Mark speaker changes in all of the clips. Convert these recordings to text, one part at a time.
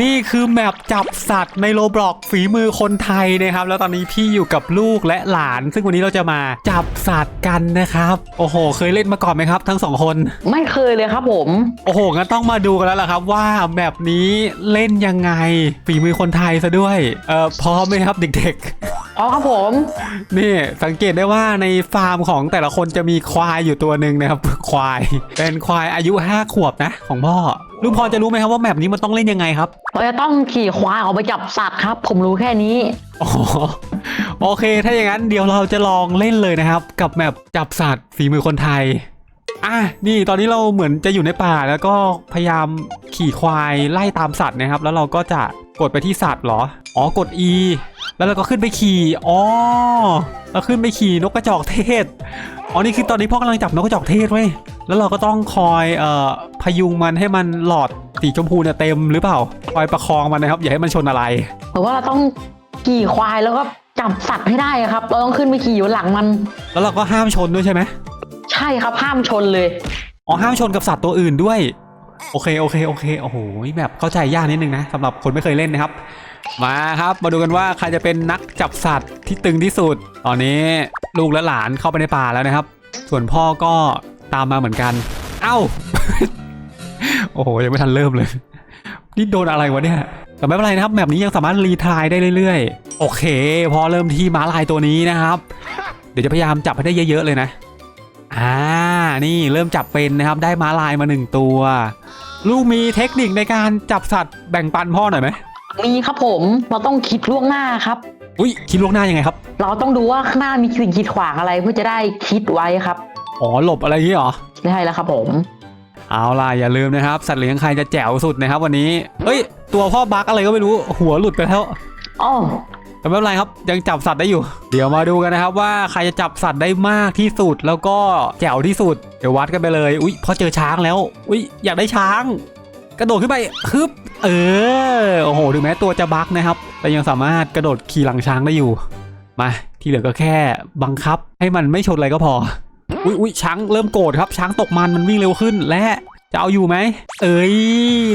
Speaker 1: นี่คือแมปจับสัตว์ในโลบล็อกฝีมือคนไทยนะครับ แล้วตอนนี้พี่อยู่กับลูกและหลาน ซึ่งวันนี้เราจะมาจับสัตว์กันนะครับ โอ้โห เคยเล่นมาก่อนไหมครับ ทั้งสองคน
Speaker 2: ไม่เคยเลยครับผม
Speaker 1: โอ้โหงั้นต้องมาดูกันแล้วล่ะครับ ว่าแบบนี้เล่นยังไง ฝีมือคนไทยซะด้วยเอ่อพร้อมไหมครับเด็ก
Speaker 2: อ๋อครับผม
Speaker 1: ๆนี่สังเกตได้ว่าในฟาร์มของแต่ละคนจะมีควายอยู่ตัวหนึ่งนะครับ ควาย เป็นควายอายุ5ขวบนะ ของพ่อ ลูกพอจะรู้ไหมครับว่าแบบนี้มันต้องเล่นยังไงครับ
Speaker 2: เราจะต้องขี่ควายออกไปจับสัตว์ครับ ผมรู้แค่นี้
Speaker 1: อ๋อโอเค ถ้าอย่างนั้นเดี๋ยวเราจะลองเล่นเลยนะครับ กับแมปจับสัตว์ฝีมือคนไทย อะ นี่ตอนนี้เราเหมือนจะอยู่ในป่าแล้วก็พยายามขี่ควายไล่ตามสัตว์นะครับ แล้วเราก็จะกดไปที่สัตว์เหรอ อ๋อกด E แล้วเราก็ขึ้นไปขี่อ๋อเราขึ้นไปขี่นกกระจอกเทศอ๋อนี่คือตอนนี้พ่อกำลังจับนกกระจอกเทศไว้ยแล้วเราก็ต้องคอยเอ่อพยุงมันให้มันหลอดสีชมพูเนี่ยเต็มหรือเปล่าคอยประคองมันนะครับ อย่าให้มันชนอะไร
Speaker 2: เพราะว่าเราต้องขี่ควายแล้วก็จับสัตว์ให้ได้ครับเราต้องขึ้นไปขี่อยู่หลังมัน
Speaker 1: แล้วเราก็ห้ามชนด้วยใช่ไหม
Speaker 2: ใช่ครับห้ามชนเลย
Speaker 1: อ๋อห้ามชนกับสัตว์ตัวอื่นด้วย โอเคโอเคโอเคโอ้โหแบบเข้าใจยากนิดนึงนะสำหรับคนไม่เคยเล่นนะครับ มาครับ มาดูกันว่าใครจะเป็นนักจับสัตว์ที่ตึงที่สุด ตอนนี้ลูกและหลานเข้าไปในป่าแล้วนะครับ ส่วนพ่อก็ตามมาเหมือนกัน เอ้า โอ้โห ยังไม่ทันเริ่มเลย นี่โดนอะไรวะเนี่ย แต่ไม่เป็นไรนะครับ แบบนี้ยังสามารถรีทรายได้เรื่อยๆ โอเค พอเริ่มที่ม้าลายตัวนี้นะครับ เดี๋ยวจะพยายามจับให้ได้เยอะๆเลยนะ อ่า นี่เริ่มจับเป็นนะครับ ได้ม้าลายมาหนึ่งตัว ลูกมีเทคนิคในการจับสัตว์แบ่งปันพ่อหน่อยไหม
Speaker 2: มีครับผมเราต้องคิดล่วงหน้าครับ
Speaker 1: อุ้ยคิดล่วงหน้ายังไงครับ
Speaker 2: เราต้องดูว่าข้างหน้ามีสิ่งกีดขวางอะไรเพื่อจะได้คิดไว้ครับ
Speaker 1: อ๋อหลบอะไรอย่างงี้เหรอ
Speaker 2: ได้แล้วครับผม
Speaker 1: เอาล่ะอย่าลืมนะครับ สัตว์เลี้ยงใครจะแจ๋วสุดนะครับวันนี้เฮ้ย ตัวพ่อบักอะไรก็ไม่รู้หัวหลุดไปแล้ว
Speaker 2: อ๋อ
Speaker 1: แต่ไม่เป็นไรครับยังจับสัตว์ได้อยู่ เดี๋ยวมาดูกันนะครับว่าใครจะจับสัตว์ได้มากที่สุดแล้วก็แจ๋วที่สุด เดี๋ยววัดกันไปเลย อุ้ยพอเจอช้างแล้ว อุ้ยอยากได้ช้าง กระโดดขึ้นไปฮึบ เออ โอ้โห ถึงแม้ตัวจะบักนะครับ แต่ยังสามารถกระโดดขี่หลังช้างได้อยู่ มา ที่เหลือก็แค่บังคับให้มันไม่ชนอะไรก็พอ อุ้ยอุ้ยช้างเริ่มโกรธครับ ช้างตกมันมันวิ่งเร็วขึ้นและจะเอาอยู่ไหม เอ้ย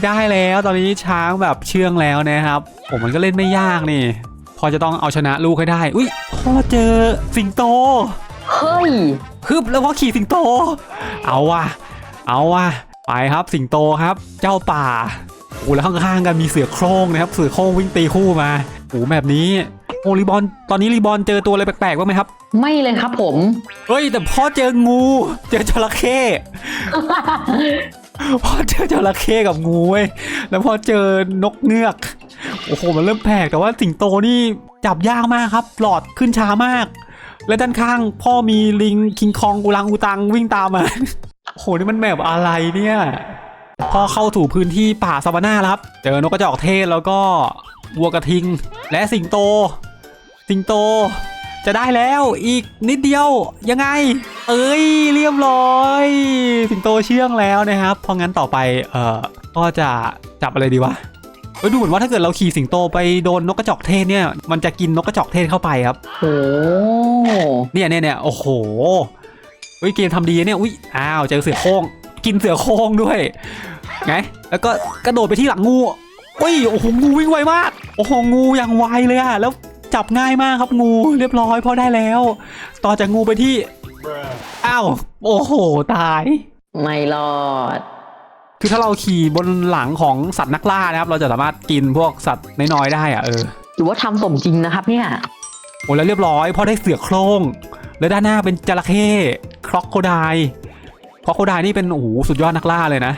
Speaker 1: ได้แล้วตอนนี้ช้างแบบเชื่องแล้วนะครับ ผมมันก็เล่นไม่ยากนี่ พอจะต้องเอาชนะลูกให้ได้ อุ้ยพ่อเจอสิงโต
Speaker 2: เฮ้ย
Speaker 1: ฮึบแล้วพ่อขี่สิงโต เอาว่ะ เอาว่ะ ไปครับสิงโตครับ เจ้าป่าโอ้แล้วข้างๆกันมีเสือโคร่งนะครับ เสือโคร่งวิ่งตีคู่มาโอ้แบบนี้โอ้รีบอลตอนนี้รีบอลเจอตัวอะไรแปลกๆบ้างไหมครับ
Speaker 2: ไม่เลยครับผม
Speaker 1: เฮ้ย แต่พ่อเจองู เจอจระเข้พ่อเจอจระเข้กับงูเว้ยแล้วพอเจอนกเงือกโอ้โหมันเริ่มแปลกแต่ว่าสิงโตนี่จับยากมากครับ หลอดขึ้นช้ามาก และด้านข้างพ่อมีลิงคิงคองกูรังอูตังวิ่งตามมาโอ้โหนี่มันแบบอะไรเนี่ย พอเข้าสู่พื้นที่ป่าซาวาน่าแล้วครับ เจอนกกระจอกเทศแล้วก็วัวกระทิง และสิงโต สิงโต จะได้แล้วอีกนิดเดียวยังไง เอ้ยเรียบร้อย สิงโตเชื่องแล้วนะครับเพราะงั้นต่อไปเอ่อก็จะจับอะไรดีวะเอ้ยดูเหมือนว่าถ้าเกิดเราขี่สิงโตไปโดนนกกระจอกเทศเนี่ย มันจะกินนกกระจอกเทศเข้าไปครับ
Speaker 2: โอ้
Speaker 1: เนี่ยเนี่ยเนี่ยโอ้โหเฮ้ยเกมทำดีนะเนี่ยอุ้ยอ้าวเจอเสือโคร่ง กินเสือโคร่งด้วยไงแล้วก็กระโดดไปที่หลังงูอุ้ยโอ้โหงูวิ่งไวมากโอ้โหงูอย่างไวเลยอะแล้วจับง่ายมากครับงูเรียบร้อยพอได้แล้ว ต่อจากงูไปที่อ้าวโอ้โหตาย
Speaker 2: ไม่รอด
Speaker 1: คือถ้าเราขี่บนหลังของสัตว์นักล่านะครับ เราจะสามารถกินพวกสัตว์น้อยๆได้อะเออ
Speaker 2: หรือว่าทำสมจริงนะครับเนี่ย
Speaker 1: โอ้แล้วเรียบร้อยพอได้เสือโคร่งแล้วด้านหน้าเป็นจระเข้ครอกโคไดครอกโคไดนี่เป็นโอ้โหสุดยอดนักล่าเลยนะ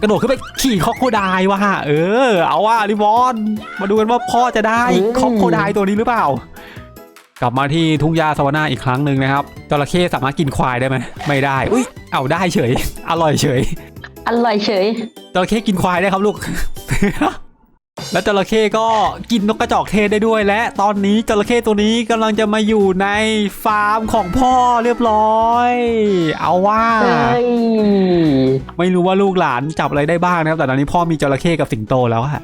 Speaker 1: กระโดดขึ้นไปขี่ครอกโคไดว่ะเออ เอาว่ะริบอนมาดูกันว่าพ่อจะได้
Speaker 2: อืม
Speaker 1: ครอกโคไดตัวนี้หรือเปล่า กลับมาที่ทุ่งหญ้าสวานาอีกครั้งหนึ่งนะครับจระเข้สามารถกินควายได้ไหมไม่ได้ อุ้ยเอาได้เฉย อร่อยเฉย
Speaker 2: อร่อยเฉย
Speaker 1: จระเข้กินควายได้ครับลูก และจระเข้ก็กินนกกระจอกเทศได้ด้วย และตอนนี้จระเข้ตัวนี้กำลังจะมาอยู่ในฟาร์มของพ่อเรียบร้อย เอาว่า
Speaker 2: เฮ้ย
Speaker 1: ไม่รู้ว่าลูกหลานจับอะไรได้บ้างนะครับ แต่ตอนนี้พ่อมีจระเข้กับสิงโตแล้วอะ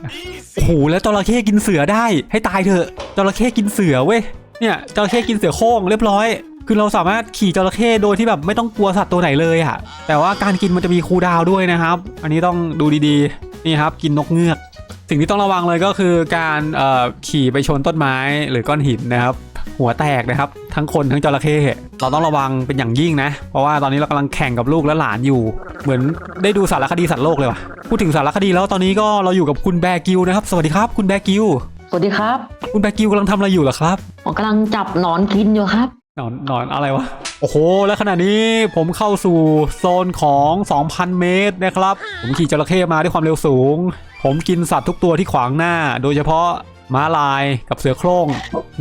Speaker 1: โอ้โหแล้วจระเข้กินเสือได้ ให้ตายเถอะจระเข้กินเสือเว้ยเนี่ยจระเข้กินเสือโคร่งเรียบร้อยคือเราสามารถขี่จระเข้โดยที่แบบไม่ต้องกลัวสัตว์ตัวไหนเลยอะแต่ว่าการกินมันจะมีคูลดาวน์ด้วยนะครับ อันนี้ต้องดูดีๆ นี่ครับ กินนกเงือก สิ่งที่ต้องระวังเลยก็คือการเอ่อขี่ไปชนต้นไม้หรือก้อนหินนะครับ หัวแตกนะครับ ทั้งคนทั้งจระเข้เราต้องระวังเป็นอย่างยิ่งนะ เพราะว่าตอนนี้เรากำลังแข่งกับลูกและหลานอยู่ เหมือนได้ดูสารคดีสัตว์โลกเลยว่ะพูดถึงสารคดีแล้วตอนนี้ก็เราอยู่กับคุณแบร์กิลนะครับสวัสดีครับ คุณแบร์กิล
Speaker 2: สวัสดีครับ
Speaker 1: คุณแบร์กิลกำลังทำอะไรอยู่เหรอครับ
Speaker 2: ผมกำลังจับหนอนกินอยู่ครับ
Speaker 1: นอนนอนอะไรวะ โอ้โห และขณะนี้ผมเข้าสู่โซนของ 2,000 เมตรนะครับ ผมขี่จระเข้มาด้วยความเร็วสูง ผมกินสัตว์ทุกตัวที่ขวางหน้า โดยเฉพาะม้าลายกับเสือโคร่ง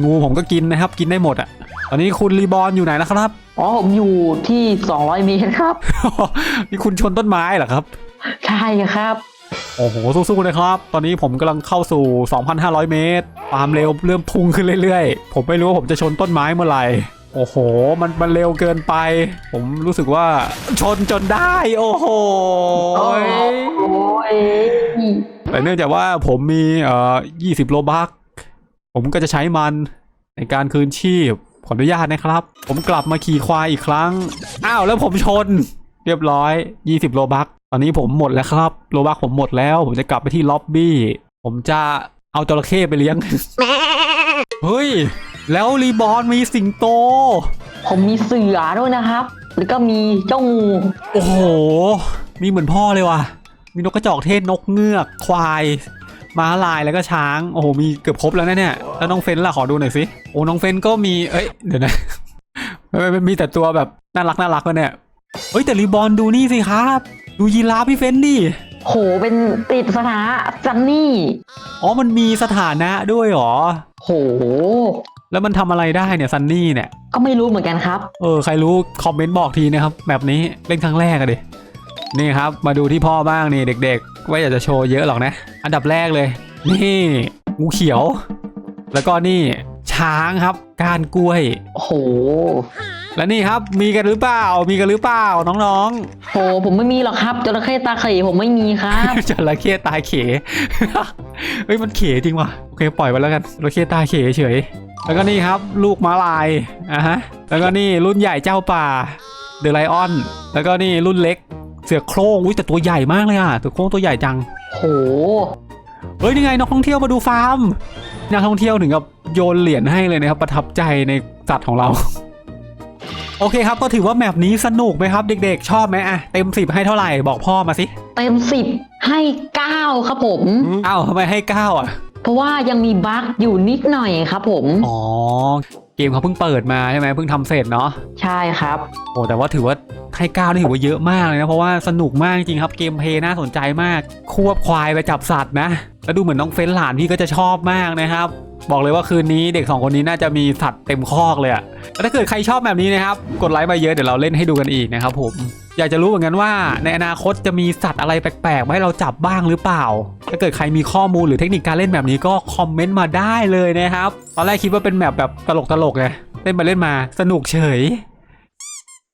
Speaker 1: งูผมก็กินนะครับ กินได้หมดอะ่ะตอนนี้คุณรีบอลอยู่ไหนนะครับ
Speaker 2: อ๋อผมอยู่ที่ 200 เมตรครับ
Speaker 1: นี่คุณชนต้นไม้เหรอครับ
Speaker 2: ใช่ครับ
Speaker 1: โอ้โห สู้ๆนะครับ ตอนนี้ผมกำลังเข้าสู่ 2,500 เมตร ความเร็วเริ่มพุ่งขึ้นเรื่อยๆ ผมไม่รู้ว่าผมจะชนต้นไม้เมื่อไหร่ โอ้โห มันมันเร็วเกินไป ผมรู้สึกว่าชนจนได้ โอ้โห
Speaker 2: โอ้ย
Speaker 1: แต่เนื่องจากว่าผมมีเอ่อ20โลบัก ผมก็จะใช้มันในการคืนชีพ ขออนุญาตนะครับ ผมกลับมาขี่ควายอีกครั้ง อ้าวแล้วผมชน เรียบร้อย 20 โลบัก ตอนนี้ผมหมดแล้วครับ โลบักผมหมดแล้ว ผมจะกลับไปที่ล็อบบี้ ผมจะเอาจระเข้ไปเลี้ยง เฮ้ย แล้วรีบอร์นมีสิงโต
Speaker 2: ผมมีเสือด้วยนะครับ แล้วก็มีเจ้างู
Speaker 1: โอ้โห มีเหมือนพ่อเลยว่ะ มีนกกระจอกเทศนกเงือก ควายม้าลายแล้วก็ช้าง โอ้โห มีเกือบครบแล้วนะเนี่ย แล้วน้องเฟนล่ะ ขอดูหน่อยสิ โอ้ น้องเฟนก็มี เอ้ย เดี๋ยวนะไม่ไม่ไม่มีแต่ตัวแบบน่ารักน่ารักวะเนี่ยเฮ้ยแต่รีบอร์นดูนี่สิครับ ดูยีราฟพี่เฟนดิ
Speaker 2: โห เป็นติดสถานะจันนี่
Speaker 1: อ๋อ มันมีสถานะด้วยเหรอ
Speaker 2: โห
Speaker 1: แล้วมันทำอะไรได้เนี่ยซันนี่เนี่ย
Speaker 2: ก็ไม่รู้เหมือนกันครับ
Speaker 1: เออใครรู้คอมเมนต์บอกทีนะครับแบบนี้เล่นครั้งแรกอะดิ นี่ครับมาดูที่พ่อบ้างนี่เด็กๆ ว่าอยากจะโชว์เยอะหรอกนะ อันดับแรกเลย นี่งูเขียว แล้วก็นี่ช้างครับก้านกล้วย
Speaker 2: โห
Speaker 1: และนี่ครับมีกันหรือเปล่า มีกันหรือเปล่าน้อง
Speaker 2: โห ผมไม่มีหรอกครับจระเข้ตาเขยผมไม่มีครับ
Speaker 1: ๆ จระเข้ตายเข เฮ้ยมันเขจริงว่ะโอเคปล่อยไปแล้วกันจระเข้ตายเขเฉย แล้วก็นี่ครับลูกม้าลายอะฮะแล้วก็นี่รุ่นใหญ่เจ้าป่าเดอะไลออนแล้วก็นี่รุ่นเล็กเสือโคร่งอุ้ยแต่ตัวใหญ่มากเลยอะเสือโคร่งตัวใหญ่จัง
Speaker 2: โห
Speaker 1: เฮ้ยนี่ไงนักท่องเที่ยวมาดูฟาร์มนักท่องเที่ยวถึงกับโยนเหรียญให้เลยนะครับประทับใจในสัตว์ของเรา โอเคครับก็ถือว่าแมปนี้สนุกไหมครับ เด็กๆ ชอบไหมอะเต็มสิบให้เท่าไหร่บอกพ่อมาสิ
Speaker 2: เต็มสิบให้เก้าครับผม
Speaker 1: อ้าวทำไมให้เก้าอะ
Speaker 2: เพราะว่ายังมีบั๊กอยู่นิดหน่อยครับผม
Speaker 1: อ๋อ เกมเขาเพิ่งเปิดมาใช่ไหมเพิ่งทำเสร็จเนาะ
Speaker 2: ใช่ครับ
Speaker 1: โอ้แต่ว่าถือว่าให้เก้านี่ถือว่าเยอะมากเลยนะ เพราะว่าสนุกมากจริงครับเกมเพลย์น่าสนใจมาก ควบควายไปจับสัตว์นะ แล้วดูเหมือนน้องเฟ้นหลานพี่ก็จะชอบมากนะครับ บอกเลยว่าคืนนี้เด็กสองคนนี้น่าจะมีสัตว์เต็มคอกเลยอะถ้าเกิดใครชอบแบบนี้นะครับ กดไลค์มาเยอะเดี๋ยวเราเล่นให้ดูกันอีกนะครับผม อยากจะรู้เหมือนกันว่า ในอนาคตจะมีสัตว์อะไรแปลกๆมาให้เราจับบ้างหรือเปล่า ถ้าเกิดใครมีข้อมูลหรือเทคนิคการเล่นแบบนี้ก็คอมเมนต์มาได้เลยนะครับ ตอนแรกคิดว่าเป็นแบบแบบตลกๆไง เล่นไปเล่นมาสนุกเฉย